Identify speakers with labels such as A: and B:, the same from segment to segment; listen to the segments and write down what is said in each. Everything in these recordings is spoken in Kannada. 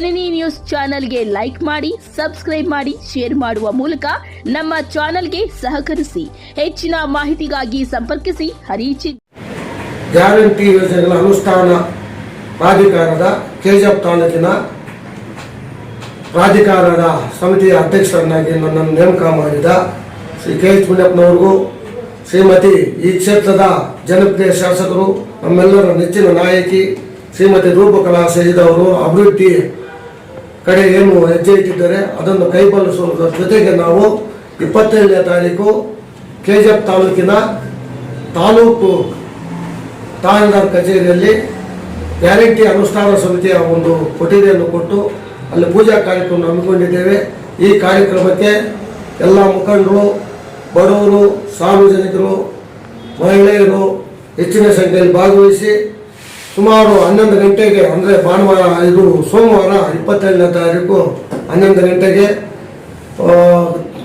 A: ಜನನಿ ನ್ಯೂಸ್ ಚಾನೆಲ್ಗೆ ಲೈಕ್ ಮಾಡಿ, ಸಬ್ಸ್ಕ್ರೈಬ್ ಮಾಡಿ, ಶೇರ್ ಮಾಡುವ ಮೂಲಕ ನಮ್ಮ ಚಾನೆಲ್ಗೆ ಸಹಕರಿಸಿ, ಹೆಚ್ಚಿನ ಮಾಹಿತಿಗಾಗಿ ಸಂಪರ್ಕಿಸಿ ಹರಿಚಿ
B: ಗ್ಯಾರಂಟಿ ಯೋಜನೆಗಳ ಅನುಷ್ಠಾನ ಪ್ರಾಧಿಕಾರದ ಕೆಜಿಎಫ್ ತಾಲೂಕಿನ ಪ್ರಾಧಿಕಾರದ ಸಮಿತಿಯ ಅಧ್ಯಕ್ಷರನ್ನಾಗಿ ನನ್ನನ್ನು ನೇಮಕ ಮಾಡಿದ ಶ್ರೀ ಕೆ ಎಚ್ ಮುನಿಯಪ್ಪನವ್ರಿಗೂ, ಶ್ರೀಮತಿ ಈ ಕ್ಷೇತ್ರದ ಜನಪ್ರಿಯ ಶಾಸಕರು, ನಮ್ಮೆಲ್ಲರ ನೆಚ್ಚಿನ ನಾಯಕಿ ಶ್ರೀಮತಿ ರೂಪಕಲಾ ಸೇರಿದವರು, ಅಭಿವೃದ್ಧಿ ಕಡೆ ಏನು ಹೆಜ್ಜೆ ಇಟ್ಟಿದ್ದಾರೆ, ಅದನ್ನು ಕೈಗೊಳಿಸುವುದರ ಜೊತೆಗೆ ನಾವು ಇಪ್ಪತ್ತೇಳನೇ ತಾರೀಕು ಕೆ ಜಿ ಎಫ್ ತಾಲೂಕಿನ ತಾಲೂಕು ತಹಸೀಲ್ದಾರ್ ಕಚೇರಿಯಲ್ಲಿ ಗ್ಯಾರಂಟಿ ಅನುಷ್ಠಾನ ಸಮಿತಿಯ ಒಂದು ಕೊಠಡಿಯನ್ನು ಕೊಟ್ಟು ಅಲ್ಲಿ ಪೂಜಾ ಕಾರ್ಯಕ್ರಮ ಹಮ್ಮಿಕೊಂಡಿದ್ದೇವೆ. ಈ ಕಾರ್ಯಕ್ರಮಕ್ಕೆ ಎಲ್ಲ ಮುಖಂಡರು, ಬಡವರು, ಸಾರ್ವಜನಿಕರು, ಮಹಿಳೆಯರು ಹೆಚ್ಚಿನ ಸಂಖ್ಯೆಯಲ್ಲಿ ಭಾಗವಹಿಸಿ ಸುಮಾರು ಹನ್ನೊಂದು ಗಂಟೆಗೆ, ಅಂದರೆ ಭಾನುವಾರ, ಇದು ಸೋಮವಾರ ಇಪ್ಪತ್ತೈದನೇ ತಾರೀಕು ಹನ್ನೊಂದು ಗಂಟೆಗೆ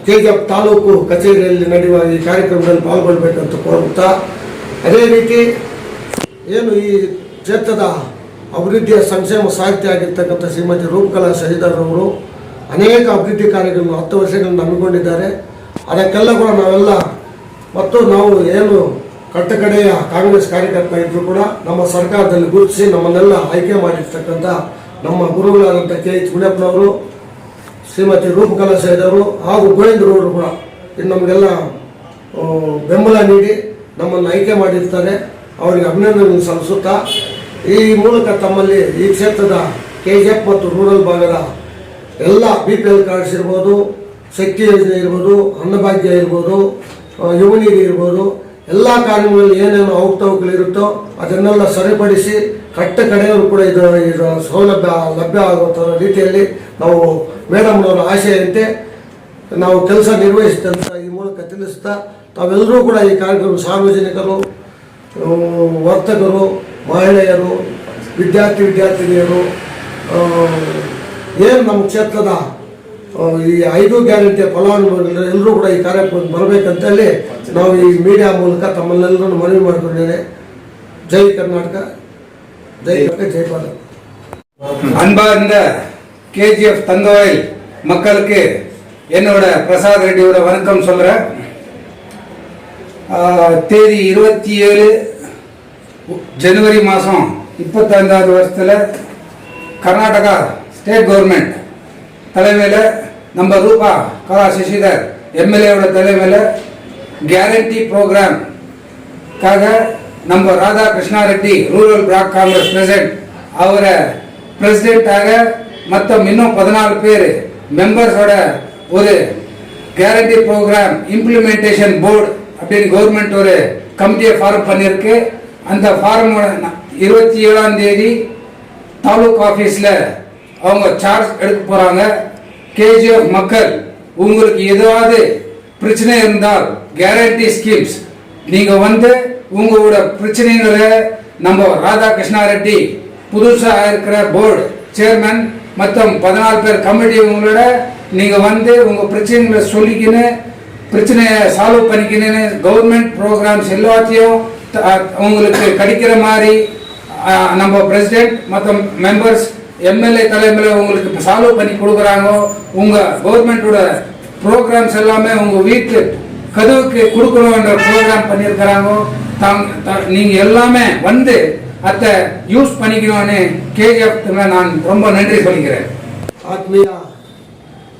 B: ಕೆ ಜಿ ಎಫ್ ತಾಲೂಕು ಕಚೇರಿಯಲ್ಲಿ ನಡೆಯುವ ಈ ಕಾರ್ಯಕ್ರಮದಲ್ಲಿ ಪಾಲ್ಗೊಳ್ಬೇಕಂತ ಕೋರುತ್ತಾ, ಅದೇ ರೀತಿ ಏನು ಈ ಕ್ಷೇತ್ರದ ಅಭಿವೃದ್ಧಿಯ ಸಂಕ್ಷೇಮ ಸಾಹಿತ್ಯ ಆಗಿರ್ತಕ್ಕಂಥ ಶ್ರೀಮತಿ ರೂಪಕಲಾ ಅವರು ಅನೇಕ ಅಭಿವೃದ್ಧಿ ಕಾರ್ಯಗಳನ್ನು ಹತ್ತು ವರ್ಷಗಳನ್ನು ಹಮ್ಮಿಕೊಂಡಿದ್ದಾರೆ. ಅದಕ್ಕೆಲ್ಲ ಕೂಡ ನಾವೆಲ್ಲ ಮತ್ತು ನಾವು ಏನು ಕಟ್ಟಕಡೆಯ ಕಾಂಗ್ರೆಸ್ ಕಾರ್ಯಕರ್ತ ಇದ್ರು ಕೂಡ ನಮ್ಮ ಸರ್ಕಾರದಲ್ಲಿ ಗುರುತಿಸಿ ನಮ್ಮನ್ನೆಲ್ಲ ಆಯ್ಕೆ ಮಾಡಿರ್ತಕ್ಕಂಥ ನಮ್ಮ ಗುರುಗಳಾದಂಥ ಕೆ ಎಚ್ ಗುಣಪ್ಪನವರು ಶ್ರೀಮತಿ ರೂಪಕಲಾ ಸೇರಿದವರು ಹಾಗೂ ಗೋವಿಂದ್ರವರು ಕೂಡ ಇದು ನಮಗೆಲ್ಲ ಬೆಂಬಲ ನೀಡಿ ನಮ್ಮನ್ನು ಆಯ್ಕೆ ಮಾಡಿರ್ತಾರೆ. ಅವರಿಗೆ ಅಭಿನಂದನೆ ಸಲ್ಲಿಸುತ್ತಾ ಈ ಮೂಲಕ ತಮ್ಮಲ್ಲಿ ಈ ಕ್ಷೇತ್ರದ ಕೆ ಜಿ ಎಫ್ ಮತ್ತು ರೂರಲ್ ಭಾಗದ ಎಲ್ಲ ಬಿ ಪಿ ಎಲ್ ಕಾರ್ಡ್ಸ್ ಇರ್ಬೋದು ಶಕ್ತಿ ಯೋಜನೆ ಇರ್ಬೋದು ಅನ್ನಭಾಗ್ಯ ಇರ್ಬೋದು ಆ, ಯುವ ಇರ್ಬೋದು ಎಲ್ಲ ಕಾರ್ಯಗಳಲ್ಲಿ ಏನೇನು ಅವಕತವಕಗಳಿರುತ್ತೋ ಅದನ್ನೆಲ್ಲ ಸರಿಪಡಿಸಿ ಕಟ್ಟ ಕಡೆಯವರು ಕೂಡ ಇದು ಇದು ಸೌಲಭ್ಯ ಲಭ್ಯ ಆಗುವಂಥ ರೀತಿಯಲ್ಲಿ ನಾವು ಮೇಡಮ್ನವರ ಆಶಯಂತೆ ನಾವು ಕೆಲಸ ನಿರ್ವಹಿಸಿದಂಥ ಈ ಮೂಲಕ ತಿಳಿಸ್ತಾ ತಾವೆಲ್ಲರೂ ಕೂಡ ಈ ಕಾರ್ಯಕ್ರಮ ಸಾರ್ವಜನಿಕರು ವರ್ತಕರು, ಮಹಿಳೆಯರು, ವಿದ್ಯಾರ್ಥಿ ವಿದ್ಯಾರ್ಥಿನಿಯರು ಏನು ನಮ್ಮ ಕ್ಷೇತ್ರದ ಈ ಐದು ಗ್ಯಾರಂಟಿಯ ಫಲಾನುಭವಿಗಳು ಎಲ್ಲರೂ ಕೂಡ ಈ ಕಾರ್ಯಕ್ರಮಕ್ಕೆ ಬರಬೇಕಂತೇಳಿ ನಾವು ಈ ಮೀಡಿಯಾ ಮೂಲಕ ತಮ್ಮನ್ನೆಲ್ಲರೂ ಮನವಿ ಮಾಡಿಕೊಂಡಿದ್ದೇವೆ ಜೈ ಕರ್ನಾಟಕ ಜೈ ಕರ್ನಾಟಕ ಜೈ ಭಾರತ್
C: அன்பார்ந்த கேஜிஎஃப் தங்கோயில் மக்களுக்கு என்னோட பிரசாத் ரெட்டியோட வணக்கம் சொல்றேன் ஆஹ், தேதி இருபத்தி ஏழு ஜனவரி மாதம் இப்பத்தைந்தாவது வருஷத்தில் கர்நாடகா ஸ்டேட் கவர்மெண்ட் தலைமையில் நம்ம ரூபா கலா சசிதர் எம்எல்ஏவோட தலைமையில் கேரண்டி ப்ரோக்ராம்காக நம்ம Radha Krishna Reddy rural block Congress president அவரை பிரசிடென்ட்டாக மொத்தம் இன்னும் பதினாலு பேர் மெம்பர்ஸோட ஒரு கேரண்டி ப்ரோக்ராம் இம்ப்ளிமெண்டேஷன் போர்டு அப்படின்னு கவர்மெண்ட் ஒரு கமிட்டியை ஃபார்ம் பண்ணியிருக்கு. அந்த ஃபார்மோட இருபத்தி ஏழாம் தேதி தாலுக் ஆஃபீஸில் அவங்க சார்ஜ் எடுக்க போகிறாங்க கேஜிஎஃப் மக்கள் உங்களுக்கு ஏதாவது பிரச்சனை இருந்தால் கேரண்டி ஸ்கீம்ஸ் நீங்கள் வந்து உங்களோட பிரச்சனைகளை நம்ம ராதாகிருஷ்ணா ரெட்டி புதுசாக இருக்கிற போர்டு சேர்மன் மற்றும் பதினாலு பேர் கமிட்டி உங்களோட நீங்கள் வந்து உங்கள் பிரச்சனைகளை சொல்லிக்கின்னு பிரச்சனையை சால்வ் பண்ணிக்கின்னு கவர்மெண்ட் ப்ரோக்ராம்ஸ் எல்லாத்தையும் உங்களுக்கு கிடைக்கிற மாதிரி நம்ம பிரசிடென்ட் மற்றும் மெம்பர்ஸ் எம்எல்ஏ தலைமையில் உங்களுக்கு சால்வ் பண்ணி கொடுக்குறாங்க உங்கள் கவர்மெண்ட்டோட ப்ரோக்ராம்ஸ் எல்லாமே உங்கள் வீட்டு கதவுக்கு கொடுக்கணுன்ற ப்ரோக்ராம் பண்ணியிருக்கிறாங்க தாங்க த- நீங்க எல்லாமே வந்து அத்தை யூஸ் பண்ணிக்கணும்னு கேஜிஎஃப் நான் ரொம்ப நன்றி சொல்லிக்கிறேன்
B: ಆತ್ಮೀಯ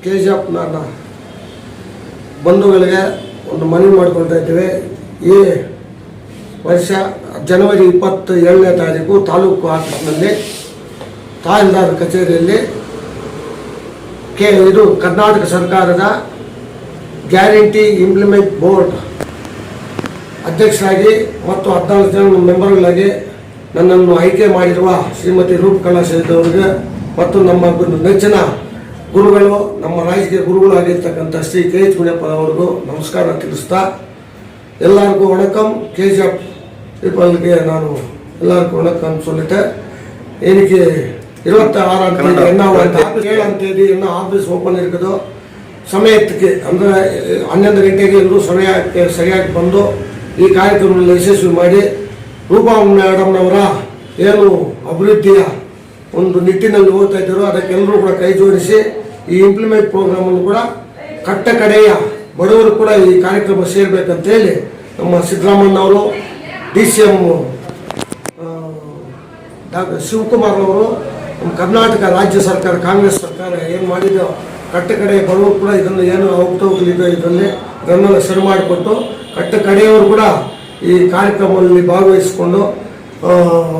B: ಕೆ ಜಿ ಎಫ್ ನನ್ನ ಬಂಧುಗಳಿಗೆ ಒಂದು ಮನವಿ ಮಾಡ್ಕೊಳ್ತಾ ಇದ್ದೇವೆ ಈ ವರ್ಷ ಜನವರಿ ಇಪ್ಪತ್ತ ಏಳನೇ ತಾರೀಕು ತಾಲೂಕು ಆಫೀಸ್ನಲ್ಲಿ ತಹಸೀಲ್ದಾರ್ ಕಚೇರಿಯಲ್ಲಿ ಕೆ ಇದು ಕರ್ನಾಟಕ ಸರ್ಕಾರದ ಗ್ಯಾರಂಟಿ ಇಂಪ್ಲಿಮೆಂಟ್ ಬೋರ್ಡ್. ಅಧ್ಯಕ್ಷರಾಗಿ ಮತ್ತು ಹದಿನಾಲ್ಕು ಜನ ಮೆಂಬರ್ಗಳಾಗಿ ನನ್ನನ್ನು ಆಯ್ಕೆ ಮಾಡಿರುವ ಶ್ರೀಮತಿ ರೂಪಕಲಾ ಸೇರಿದವರಿಗೆ ಮತ್ತು ನಮ್ಮ ನೆಚ್ಚಿನ ಗುರುಗಳು, ನಮ್ಮ ರಾಜಕೀಯ ಗುರುಗಳಾಗಿರ್ತಕ್ಕಂಥ ಶ್ರೀ ಕೆ ಎಚ್ ಮುನಿಯಪ್ಪ ಅವರಿಗೂ ನಮಸ್ಕಾರ ತಿಳಿಸ್ತಾ, ಎಲ್ಲರಿಗೂ ವಣಕಂ ಕೆ ಜಿ ಎಫ್ ಪೀಪಲ್ಗೆ ನಾನು ಎಲ್ಲರಿಗೂ ವಣಕಂ ಸೊಲ್ಲಿದ್ದೆ ಏನಕ್ಕೆ இருபத்தி ಆರು ಅಂತ ಓಪನ್ ಇರ್ತದೋ ಸಮಯಕ್ಕೆ ಅಂದರೆ ಹನ್ನೊಂದು ಗಂಟೆಗೆ ಎಲ್ಲರೂ ಸರಿಯಾಗಿ ಸರಿಯಾಗಿ ಬಂದು ಈ ಕಾರ್ಯಕ್ರಮದಲ್ಲಿ ಯಶಸ್ವಿ ಮಾಡಿ ರೂಪಾ ಮೇಡಮ್ನವರ ಏನು ಅಭಿವೃದ್ಧಿಯ ಒಂದು ನಿಟ್ಟಿನಲ್ಲಿ ಹೋಗ್ತಾ ಅದಕ್ಕೆ ಎಲ್ಲರೂ ಕೂಡ ಕೈ ಜೋಡಿಸಿ ಈ ಇಂಪ್ಲಿಮೆಂಟ್ ಪ್ರೋಗ್ರಾಮ್ ಅನ್ನು ಕೂಡ ಕಟ್ಟ ಕಡೆಯ ಬಡವರು ಕೂಡ ಈ ಕಾರ್ಯಕ್ರಮ ಸೇರ್ಬೇಕಂತ ಹೇಳಿ ನಮ್ಮ ಸಿದ್ದರಾಮಣ್ಣವರು ಡಿ ಸಿ ಎಂ ಡಾಕ್ಟರ್ ಶಿವಕುಮಾರ್ನವರು ಕರ್ನಾಟಕ ರಾಜ್ಯ ಸರ್ಕಾರ, ಕಾಂಗ್ರೆಸ್ ಸರ್ಕಾರ ಏನು ಮಾಡಿದೋ ಕಟ್ಟ ಕಡೆ ಬಡವರು ಕೂಡ ಇದನ್ನು ಏನು ಅವಕತವಕಲಿದೆ ಇದರಲ್ಲಿ ಇದನ್ನೆಲ್ಲ ಶುರು ಮಾಡಿಕೊಟ್ಟು ಕಟ್ಟ ಕಡೆಯವರು ಕೂಡ ಈ ಕಾರ್ಯಕ್ರಮದಲ್ಲಿ ಭಾಗವಹಿಸಿಕೊಂಡು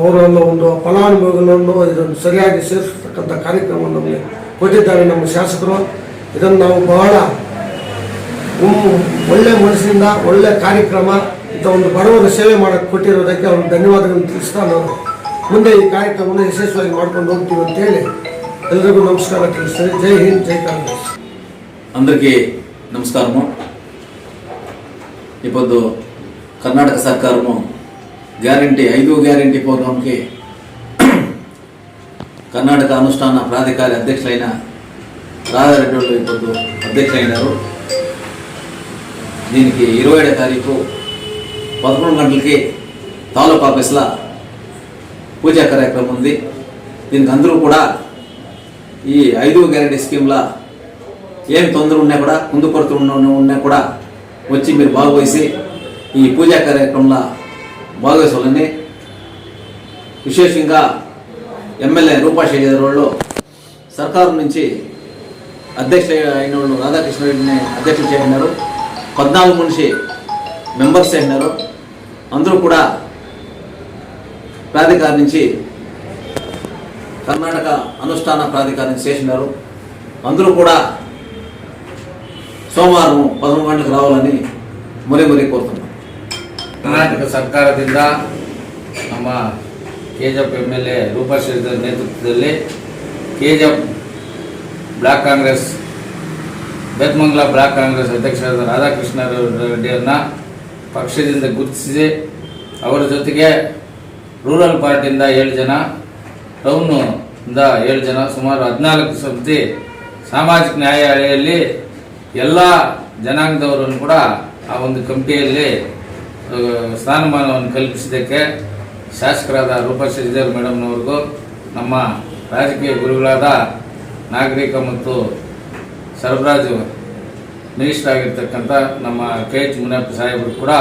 B: ಅವರನ್ನು ಒಂದು ಫಲಾನುಭವಿಗಳನ್ನು ಇದನ್ನು ಸರಿಯಾಗಿ ಸೇರಿಸತಕ್ಕಂಥ ಕಾರ್ಯಕ್ರಮವನ್ನು ನಮಗೆ ಕೊಟ್ಟಿದ್ದಾರೆ ನಮ್ಮ ಶಾಸಕರು. ಇದನ್ನು ನಾವು ಬಹಳ ಒಳ್ಳೆ ಮನಸ್ಸಿನಿಂದ ಒಳ್ಳೆ ಕಾರ್ಯಕ್ರಮ, ಇಂಥ ಒಂದು ಬಡವರ ಸೇವೆ ಮಾಡಕ್ಕೆ ಕೊಟ್ಟಿರೋದಕ್ಕೆ ಅವ್ರಿಗೆ ಧನ್ಯವಾದಗಳನ್ನು ತಿಳಿಸ್ತಾ ನಾವು ಮುಂದೆ ಈ ಕಾರ್ಯಕ್ರಮವನ್ನು ಯಶಸ್ವಿಯಾಗಿ ಮಾಡ್ಕೊಂಡು ಹೋಗ್ತೀವಿ ಅಂತೇಳಿ ಎಲ್ರಿಗೂ ನಮಸ್ಕಾರ ತಿಳಿಸ್ತೇನೆ ಜೈ ಹಿಂದ್ ಜೈ ಕಾಂಗ್ರೆಸ್
D: అందరికీ నమస్కారము ఇప్పుడు కర్ణాటక సర్కారము గ్యారంటీ ఐదు గ్యారంటీ ప్రోగ్రాంకి కర్ణాటక అనుష్ఠాన ప్రాధికారి అధ్యక్షులైన రాధారెడ్డి వాళ్ళు ఇప్పుడు అధ్యక్షులైనారు దీనికి ఇరవై ఏడో తారీఖు పదకొండు గంటలకి తాలూకా ఆఫీస్లో పూజా కార్యక్రమం ఉంది. దీనికి అందరూ కూడా ఈ ఐదు గ్యారంటీ స్కీమ్లో ఏం తొందర ఉన్నా కూడా ముందు కొరత ఉన్న ఉన్నా కూడా వచ్చి మీరు బాగోసి ఈ పూజా కార్యక్రమంలో భాగవహించాలని విశేషంగా ఎమ్మెల్యే రూపా వాళ్ళు సర్కారు నుంచి అధ్యక్ష అయిన వాళ్ళు రాధాకృష్ణ రెడ్డిని అధ్యక్షులు చేయన్నారు పద్నాలుగు మనిషి మెంబర్స్ అయినారు. అందరూ కూడా ప్రాధికారి నుంచి కర్ణాటక అనుష్ఠాన ప్రాధికారం చేసినారు అందరూ కూడా సోమవారం పదకొండు గంటలకు రావాలని మరీ మరీ కోరుతున్నాం
E: ಕರ್ನಾಟಕ ಸರ್ಕಾರದಿಂದ ನಮ್ಮ KGF M L A Roopa Shridhar ನೇತೃತ್ವದಲ್ಲಿ ಕೆಜಪ್ ಬ್ಲಾಕ್ ಕಾಂಗ್ರೆಸ್ ಬೇತ್ಮಂಗಲ ಬ್ಲಾಕ್ ಕಾಂಗ್ರೆಸ್ ಅಧ್ಯಕ್ಷರಾದ ರಾಧಾಕೃಷ್ಣ ರೆಡ್ಡಿಯನ್ನ ಪಕ್ಷದಿಂದ ಗುರುತಿಸಿ ಅವರ ಜೊತೆಗೆ ರೂರಲ್ ಪಾರ್ಟಿಯಿಂದ ಏಳು ಜನ ಟೌನಿಂದ ಏಳು ಜನ, ಸುಮಾರು ಹದಿನಾಲ್ಕು ಸಮಿತಿ ಸಾಮಾಜಿಕ ನ್ಯಾಯ ಎಲ್ಲ ಜನಾಂಗದವರನ್ನು ಕೂಡ ಆ ಒಂದು ಕಮಿಟಿಯಲ್ಲಿ ಸ್ಥಾನಮಾನವನ್ನು ಕಲ್ಪಿಸಿದ್ದಕ್ಕೆ ಶಾಸಕರಾದ ರೂಪಾ ಶ್ರೀಧರ್ ಮೇಡಮ್ನವ್ರಿಗೂ ನಮ್ಮ ರಾಜಕೀಯ ಗುರುಗಳಾದ ನಾಗರಿಕ ಮತ್ತು ಸರಬರಾಜು ಮಿನಿಸ್ಟರ್ ಆಗಿರ್ತಕ್ಕಂಥ ನಮ್ಮ ಕೆ ಎಚ್ ಮುನಿಯಪ್ಪ ಸಾಹೇಬರು ಕೂಡ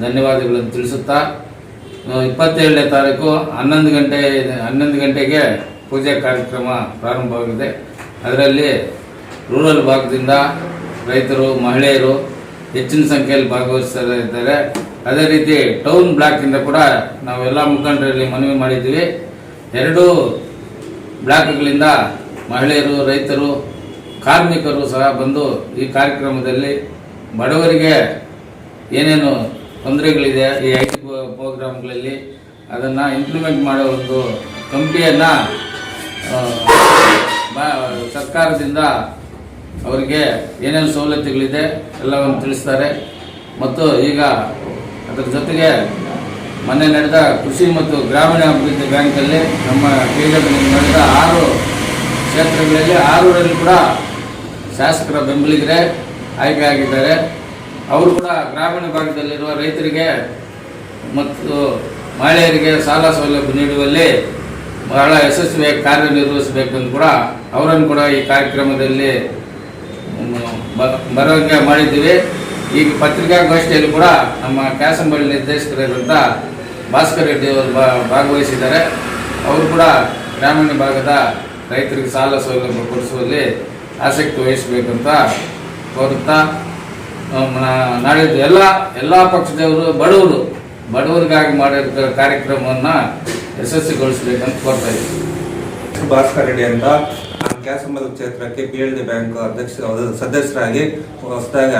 E: ಧನ್ಯವಾದಗಳನ್ನು ತಿಳಿಸುತ್ತಾ ಇಪ್ಪತ್ತೇಳನೇ ತಾರೀಕು ಹನ್ನೊಂದು ಗಂಟೆ, ಹನ್ನೊಂದು ಗಂಟೆಗೆ ಪೂಜೆ ಕಾರ್ಯಕ್ರಮ ಪ್ರಾರಂಭವಾಗಿದೆ. ಅದರಲ್ಲಿ ರೂರಲ್ ಭಾಗದಿಂದ ರೈತರು, ಮಹಿಳೆಯರು ಹೆಚ್ಚಿನ ಸಂಖ್ಯೆಯಲ್ಲಿ ಭಾಗವಹಿಸ್ತಾ ಇದ್ದಾರೆ. ಅದೇ ರೀತಿ ಟೌನ್ ಬ್ಲಾಕಿಂದ ಕೂಡ ನಾವೆಲ್ಲ ಮುಖಂಡರಲ್ಲಿ ಮನವಿ ಮಾಡಿದ್ದೀವಿ. ಎರಡು ಬ್ಲಾಕ್ಗಳಿಂದ ಮಹಿಳೆಯರು, ರೈತರು, ಕಾರ್ಮಿಕರು ಸಹ ಬಂದು ಈ ಕಾರ್ಯಕ್ರಮದಲ್ಲಿ ಬಡವರಿಗೆ ಏನೇನು ತೊಂದರೆಗಳಿದೆ ಈ ಐಟಿ ಪ್ರೋಗ್ರಾಮ್ಗಳಲ್ಲಿ ಅದನ್ನು ಇಂಪ್ಲಿಮೆಂಟ್ ಮಾಡೋ ಒಂದು ಕಂಪ್ನಿಯನ್ನು ಸರ್ಕಾರದಿಂದ ಅವರಿಗೆ ಏನೇನು ಸವಲತ್ತುಗಳಿದೆ ಎಲ್ಲವನ್ನು ತಿಳಿಸ್ತಾರೆ. ಮತ್ತು ಈಗ ಅದರ ಜೊತೆಗೆ ಮೊನ್ನೆ ನಡೆದ ಕೃಷಿ ಮತ್ತು ಗ್ರಾಮೀಣ ಅಭಿವೃದ್ಧಿ ಬ್ಯಾಂಕಲ್ಲಿ ನಮ್ಮ ಕೇಂದ್ರದಲ್ಲಿ ನಡೆದ ಆರು ಕ್ಷೇತ್ರಗಳಲ್ಲಿ ಆರೂರಲ್ಲಿ ಕೂಡ ಶಾಸಕರ ಬೆಂಬಲಿಗರೇ ಆಯ್ಕೆ ಆಗಿದ್ದಾರೆ. ಅವರು ಕೂಡ ಗ್ರಾಮೀಣ ಭಾಗದಲ್ಲಿರುವ ರೈತರಿಗೆ ಮತ್ತು ಮಹಿಳೆಯರಿಗೆ ಸಾಲ ಸೌಲಭ್ಯ ನೀಡುವಲ್ಲಿ ಬಹಳ ಯಶಸ್ವಿಯಾಗಿ ಕಾರ್ಯನಿರ್ವಹಿಸಬೇಕೆಂದು ಕೂಡ ಅವರನ್ನು ಕೂಡ ಈ ಕಾರ್ಯಕ್ರಮದಲ್ಲಿ ಬರೋಂಗೆ ಮಾಡಿದ್ದೀವಿ. ಈಗ ಪತ್ರಿಕಾಗೋಷ್ಠಿಯಲ್ಲಿ ಕೂಡ ನಮ್ಮ ಕ್ಯಾಸಂಬಳ್ಳಿ ನಿರ್ದೇಶಕರಾದಂಥ ಭಾಸ್ಕರ್ ರೆಡ್ಡಿ ಅವರು ಭಾಗವಹಿಸಿದ್ದಾರೆ. ಅವರು ಕೂಡ ಗ್ರಾಮೀಣ ಭಾಗದ ರೈತರಿಗೆ ಸಾಲ ಸೌಲಭ್ಯ ಕೊಡಿಸುವಲ್ಲಿ ಆಸಕ್ತಿ ವಹಿಸಬೇಕಂತ ಕೋರುತ್ತಾ ನಾಡಿದ್ದು ಎಲ್ಲ ಎಲ್ಲ ಪಕ್ಷದವರು ಬಡವರು, ಬಡವರಿಗಾಗಿ ಮಾಡಿರೋ ಕಾರ್ಯಕ್ರಮವನ್ನು ಯಶಸ್ವಿಗೊಳಿಸಬೇಕಂತ ಕೋರ್ತಾ ಇದ್ದೀವಿ.
F: ಭಾಸ್ಕರ್ ರೆಡ್ಡಿ ಅಂತ. ನಾನು ಕ್ಯಾಸಂಬಲ್ ಕ್ಷೇತ್ರಕ್ಕೆ ಪಿ ಎಲ್ ಡಿ ಬ್ಯಾಂಕ್ ಅಧ್ಯಕ್ಷ, ಸದಸ್ಯರಾಗಿ ಹೊಸದಾಗಿ